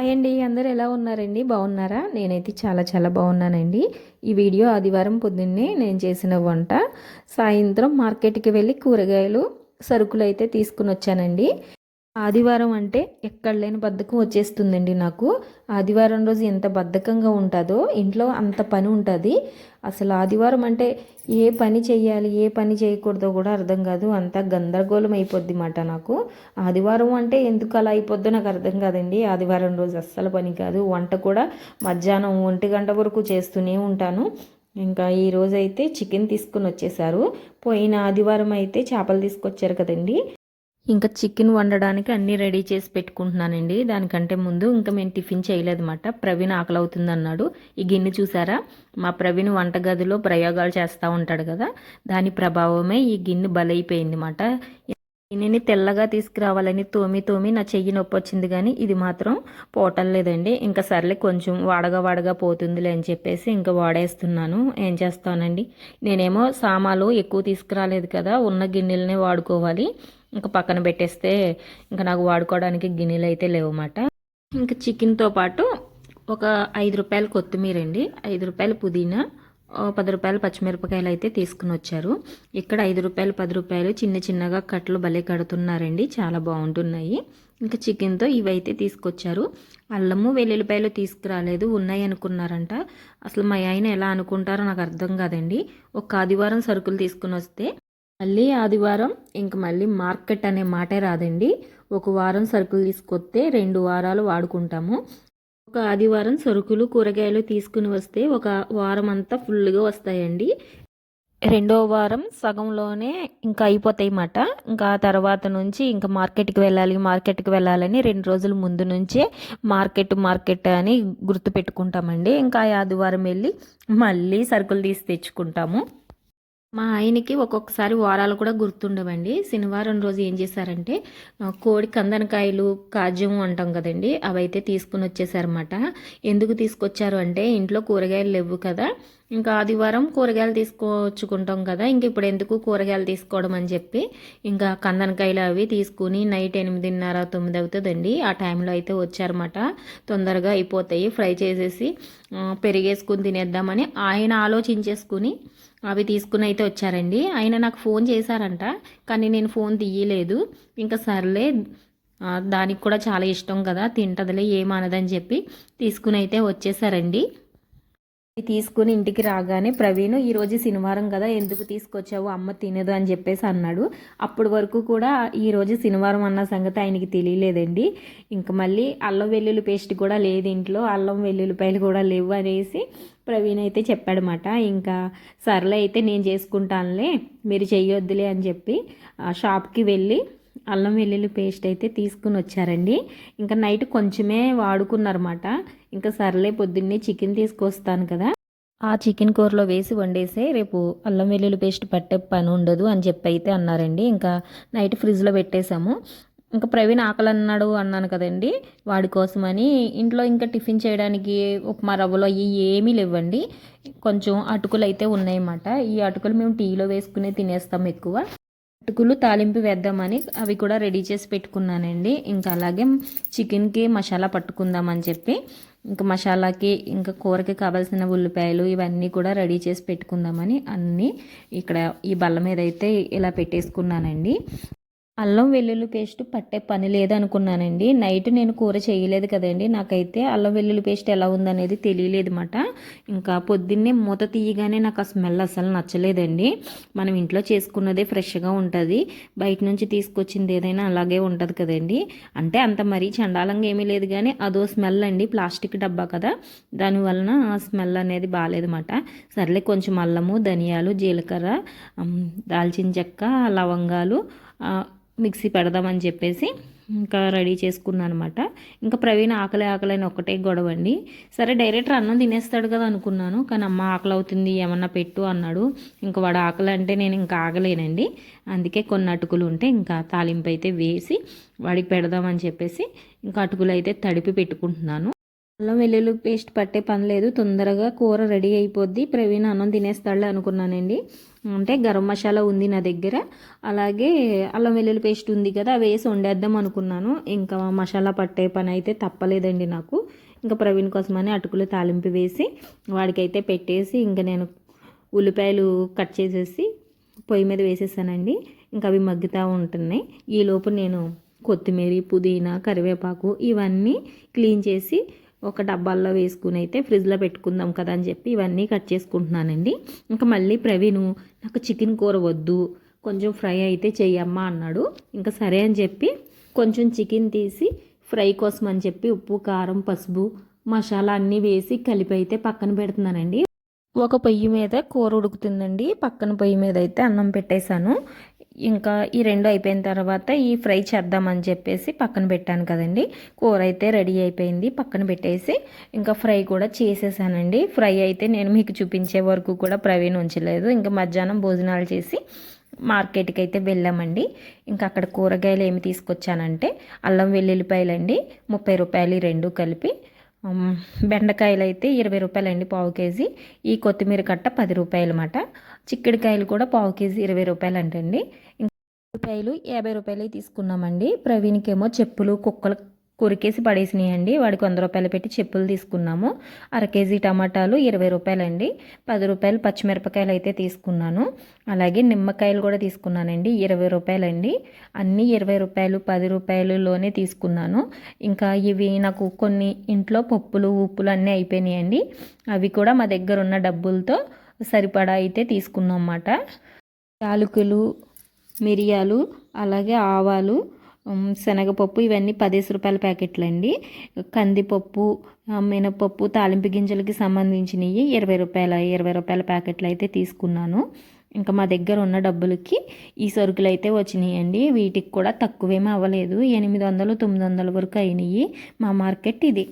Hi అండి అందరు ఎలా ఉన్నారండి? బాగున్నారా? నేనైతే చాలా చాలా బాగున్నానండి. ఈ వీడియో ఆదివారం పొద్దున్నే నేను చేసిన వంట. సాయంత్రం మార్కెట్కి వెళ్ళి కూరగాయలు సరుకులు అయితే తీసుకుని వచ్చానండి. ఆదివారం అంటే ఎక్కడ లేని బద్ధకం వచ్చేస్తుందండి నాకు. ఆదివారం రోజు ఎంత బద్ధకంగా ఉంటుందో ఇంట్లో అంత పని ఉంటుంది. అసలు ఆదివారం అంటే ఏ పని చేయాలి ఏ పని చేయకూడదో కూడా అర్థం కాదు. అంత గందరగోళం అయిపోద్ది మాట నాకు. ఆదివారం అంటే ఎందుకు అలా అయిపోద్దో నాకు అర్థం కాదండి. ఆదివారం రోజు అస్సలు పని కాదు. వంట కూడా మధ్యాహ్నం ఒంటి గంట వరకు చేస్తూనే ఉంటాను. ఇంకా ఈ అయితే చికెన్ తీసుకుని వచ్చేసారు. పోయిన ఆదివారం అయితే చేపలు తీసుకొచ్చారు కదండి. ఇంకా చికెన్ వండడానికి అన్నీ రెడీ చేసి పెట్టుకుంటున్నానండి. దానికంటే ముందు ఇంకా మేము టిఫిన్ చేయలేదన్నమాట. ప్రవీణ్ ఆకలి అవుతుంది అన్నాడు ఈ గిన్నె చూసారా? మా ప్రవీణ్ వంటగదిలో ప్రయోగాలు చేస్తూ ఉంటాడు కదా. దాని ప్రభావమే ఈ గిన్నె బలైపోయింది అనమాట గిన్నెని తెల్లగా తీసుకురావాలని తోమి తోమి నా చెయ్యి నొప్పి వచ్చింది కానీ ఇది మాత్రం పోవటం లేదండి. ఇంకా సర్లే కొంచెం వాడగా వాడగా పోతుందిలే అని చెప్పేసి ఇంకా వాడేస్తున్నాను. ఏం చేస్తానండి? నేనేమో సామాలు ఎక్కువ తీసుకురాలేదు కదా. ఉన్న గిన్నెలనే వాడుకోవాలి. ఇంకా పక్కన పెట్టేస్తే ఇంకా నాకు వాడుకోవడానికి గిన్నెలు అయితే లేవన్నమాట ఇంకా చికెన్తో పాటు ఒక ఐదు రూపాయలు కొత్తిమీర అండి. ఐదు రూపాయలు పుదీనా పది రూపాయలు పచ్చిమిరపకాయలు అయితే తీసుకుని వచ్చారు. ఇక్కడ ఐదు రూపాయలు పది రూపాయలు చిన్న చిన్నగా కట్టలు భలే కడుతున్నారండి. చాలా బాగుంటున్నాయి. ఇంకా చికెన్తో ఇవైతే తీసుకొచ్చారు. అల్లము వెల్లుల్లిపాయలు తీసుకురాలేదు. ఉన్నాయి అనుకున్నారంట. అసలు మా ఆయన ఎలా అనుకుంటారో నాకు అర్థం కాదండి. ఒక ఆదివారం సరుకులు తీసుకుని వస్తే మళ్ళీ ఆదివారం ఇంక మళ్ళీ మార్కెట్ అనే మాటే రాదండి. ఒక వారం సరుకులు తీసుకొస్తే రెండు వారాలు వాడుకుంటాము. ఒక ఆదివారం సరుకులు కూరగాయలు తీసుకుని వస్తే ఒక వారం అంతా ఫుల్గా వస్తాయండి. రెండో వారం సగంలోనే ఇంకా అయిపోతాయి అన్నమాట. ఇంకా తర్వాత నుంచి ఇంకా మార్కెట్కి వెళ్ళాలి మార్కెట్కి వెళ్ళాలని రెండు రోజుల ముందు నుంచే మార్కెట్ మార్కెట్ అని గుర్తు పెట్టుకుంటామండి. ఇంకా ఆదివారం వెళ్ళి మళ్ళీ సరుకులు తీసి తెచ్చుకుంటాము. మా ఆయనకి ఒక్కొక్కసారి వారాలు కూడా గుర్తుండవండి. శనివారం రోజు ఏం చేశారంటే కోడి కందనకాయలు కాజ్యం అంటాం కదండి అవైతే తీసుకుని వచ్చేసారన్నమాట. ఎందుకు తీసుకొచ్చారు అంటే ఇంట్లో కూరగాయలు లేవు కదా ఇంకా ఆదివారం కూరగాయలు తీసుకొచ్చుకుంటాం కదా. ఇంక ఇప్పుడు ఎందుకు కూరగాయలు తీసుకోవడం అని చెప్పి ఇంకా కందనకాయలు అవి తీసుకుని నైట్ ఎనిమిదిన్నర తొమ్మిది అవుతుందండి. ఆ టైంలో అయితే వచ్చారన్నమాట. తొందరగా అయిపోతాయి. ఫ్రై చేసేసి పెరిగేసుకుని తినేద్దామని ఆయన ఆలోచించేసుకుని అవి తీసుకుని అయితే వచ్చారండి. ఆయన నాకు ఫోన్ చేశారంట కానీ నేను ఫోన్ తీయలేదు. ఇంకా సర్లే దానికి కూడా చాలా ఇష్టం కదా తింటదిలే ఏమనదని చెప్పి తీసుకుని అయితే వచ్చేసారండి. తీసుకుని ఇంటికి రాగానే ప్రవీణ్ ఈరోజు శనివారం కదా ఎందుకు తీసుకొచ్చావు? అమ్మ తినదు అని చెప్పేసి అన్నాడు. అప్పటి వరకు కూడా ఈరోజు శనివారం అన్న సంగతి ఆయనకి తెలియలేదండి. ఇంకా మళ్ళీ అల్లం వెల్లుల్లి పేస్ట్ కూడా లేదు ఇంట్లో. అల్లం వెల్లుల్లిపాయలు కూడా లేవు అనేసి ప్రవీణ్ అయితే చెప్పాడనమాట ఇంకా సర్లే అయితే నేను చేసుకుంటానులే. మీరు చేయొద్దులే అని చెప్పి షాప్కి వెళ్ళి అల్లం వెల్లుల్లి పేస్ట్ అయితే తీసుకుని వచ్చారండి. ఇంకా నైట్ కొంచెమే వాడుకున్నారన్నమాట. ఇంకా సర్లే పొద్దున్నే చికెన్ తీసుకొస్తాను కదా. ఆ చికెన్ కూరలో వేసి వండేసే రేపు అల్లం వెల్లుల్లి పేస్ట్ పట్టే పని ఉండదు అని చెప్పి అయితే అన్నారండి. ఇంకా నైట్ ఫ్రిడ్జ్లో పెట్టేశాము. ఇంకా ప్రవీణ్ ఆకలి అన్నాడు అన్నాను కదండి. వాడి కోసమని ఇంట్లో ఇంకా టిఫిన్ చేయడానికి ఉప్మా రవ్వలో అవి ఏమీ లేవండి. కొంచెం అటుకులు అయితే ఉన్నాయన్నమాట. ఈ అటుకులు మేము టీలో వేసుకునే తినేస్తాం ఎక్కువ. అటుకులు తాలింపు వేద్దామని అవి కూడా రెడీ చేసి పెట్టుకున్నానండి. ఇంకా అలాగే చికెన్కి మసాలా పట్టుకుందామని చెప్పి ఇంకా మసాలాకి ఇంకా కూరకి కావాల్సిన ఉల్లిపాయలు ఇవన్నీ కూడా రెడీ చేసి పెట్టుకుందామని అన్నీ ఇక్కడ ఈ బల్ల మీద అయితే ఇలా పెట్టేసుకున్నానండి. అల్లం వెల్లుల్లి పేస్ట్ పట్టే పని లేదనుకున్నానండి. నైట్ నేను కూర చేయలేదు కదండి. నాకైతే అల్లం వెల్లుల్లి పేస్ట్ ఎలా ఉందనేది తెలియలేదు మాట ఇంకా పొద్దున్నే మూత తీయగానే నాకు ఆ స్మెల్ అసలు నచ్చలేదండి. మనం ఇంట్లో చేసుకున్నదే ఫ్రెష్గా ఉంటుంది. బయట నుంచి తీసుకొచ్చింది ఏదైనా అలాగే ఉంటుంది కదండి. అంటే అంత మరీ చండాలంగా ఏమీ లేదు కానీ అదో స్మెల్ అండి ప్లాస్టిక్ డబ్బా కదా. దానివలన ఆ స్మెల్ అనేది బాగాలేదన్నమాట. సర్లే కొంచెం అల్లము ధనియాలు జీలకర్ర దాల్చిన చెక్క లవంగాలు మిక్సీ పెడదామని చెప్పేసి ఇంకా రెడీ చేసుకున్నాను అనమాట ఇంకా ప్రవీణ్ ఆకలి ఆకలి అని ఒకటే గొడవ అండి సరే డైరెక్టర్ అన్నం తినేస్తాడు కదా అనుకున్నాను కానీ అమ్మ ఆకలి అవుతుంది ఏమన్నా పెట్టు అన్నాడు. ఇంకా వాడు ఆకలి అంటే నేను ఇంకా ఆగలేనండి. అందుకే కొన్ని అటుకులు ఉంటే ఇంకా తాలింపు అయితే వేసి వాడికి పెడదామని చెప్పేసి ఇంకా అటుకులు అయితే తడిపి పెట్టుకుంటున్నాను. అల్లం వెల్లుల్లి పేస్ట్ పట్టే పని లేదు. తొందరగా కూర రెడీ అయిపోద్ది. ప్రవీణ్ అన్నం తినేస్తాడులే అనుకున్నానండి. అంటే గరం మసాలా ఉంది నా దగ్గర. అలాగే అల్లం వెల్లుల్లి పేస్ట్ ఉంది కదా అవి వేసి వండేద్దాం అనుకున్నాను. ఇంకా మసాలా పట్టే పని అయితే తప్పలేదండి నాకు. ఇంకా ప్రవీణ్ కోసమని అటుకులు తాలింపు వేసి వాడికైతే పెట్టేసి ఇంకా నేను ఉల్లిపాయలు కట్ చేసేసి పొయ్యి మీద వేసేసానండి. ఇంకా అవి మగ్గుతూ ఉంటున్నాయి. ఈలోపు నేను కొత్తిమీర పుదీనా కరివేపాకు ఇవన్నీ క్లీన్ చేసి ఒక డబ్బాల్లో వేసుకుని అయితే ఫ్రిడ్జ్లో పెట్టుకుందాం కదా అని చెప్పి ఇవన్నీ కట్ చేసుకుంటున్నానండి. ఇంకా మళ్ళీ ప్రవీణ్ నాకు చికెన్ కూర వద్దు కొంచెం ఫ్రై అయితే చెయ్యమ్మా అన్నాడు. ఇంకా సరే అని చెప్పి కొంచెం చికెన్ తీసి ఫ్రై కోసం అని చెప్పి ఉప్పు కారం పసుపు మసాలా అన్నీ వేసి కలిపి అయితే పక్కన పెడుతున్నానండి. ఒక పొయ్యి మీద కూర ఉడుకుతుందండి. పక్కన పొయ్యి మీద అయితే అన్నం పెట్టేశాను. ఇంకా ఈ రెండు అయిపోయిన తర్వాత ఈ ఫ్రై చేద్దామని చెప్పేసి పక్కన పెట్టాను కదండి. కూర అయితే రెడీ అయిపోయింది. పక్కన పెట్టేసి ఇంకా ఫ్రై కూడా చేసేసానండి. ఫ్రై అయితే నేను మీకు చూపించే వరకు కూడా ప్రవీణ్ ఉంచలేదు. ఇంకా మధ్యాహ్నం భోజనాలు చేసి మార్కెట్కి అయితే వెళ్ళామండి. ఇంకా అక్కడ కూరగాయలు ఏమి తీసుకొచ్చానంటే అల్లం వెల్లుల్లిపాయలండి ముప్పై రూపాయలు రెండు కలిపి. బెండకాయలు అయితే ఇరవై రూపాయలండి పావు కేజీ. ఈ కొత్తిమీర కట్ట పది రూపాయలు అన్నమాట చిక్కుడుకాయలు కూడా పావు కేజీ ఇరవై రూపాయలు అంటండి రూపాయలు యాభై రూపాయలు తీసుకున్నామండి. ప్రవీణ్కేమో చెప్పులు కుక్కలు కొరికేసి పడేసినాయండి. వాడికి వంద రూపాయలు పెట్టి చెప్పులు తీసుకున్నాము. అర కేజీ టమాటాలు ఇరవై రూపాయలండి. పది రూపాయలు పచ్చిమిరపకాయలు అయితే తీసుకున్నాను. అలాగే నిమ్మకాయలు కూడా తీసుకున్నానండి. ఇరవై రూపాయలండి. అన్నీ ఇరవై రూపాయలు పది రూపాయలులోనే తీసుకున్నాను. ఇంకా ఇవి నాకు కొన్ని ఇంట్లో పప్పులు ఉప్పులు అన్నీ అయిపోయినాయండి. అవి కూడా మా దగ్గర ఉన్న డబ్బులతో సరిపడా అయితే తీసుకున్నాం అన్నమాట యాలకులు మిరియాలు అలాగే ఆవాలు శనగపప్పు ఇవన్నీ పదేసి రూపాయల ప్యాకెట్లు అండి కందిపప్పు మినపప్పు తాలింపు గింజలకి సంబంధించినవి ఇరవై రూపాయల ఇరవై రూపాయల ప్యాకెట్లు అయితే తీసుకున్నాను. ఇంకా మా దగ్గర ఉన్న డబ్బులకి ఈ సరుకులు అయితే వచ్చినాయండి. వీటికి కూడా తక్కువేమీ అవ్వలేదు. ఎనిమిది వందలు తొమ్మిది వందల వరకు అయినాయి మా మార్కెట్ ఇది.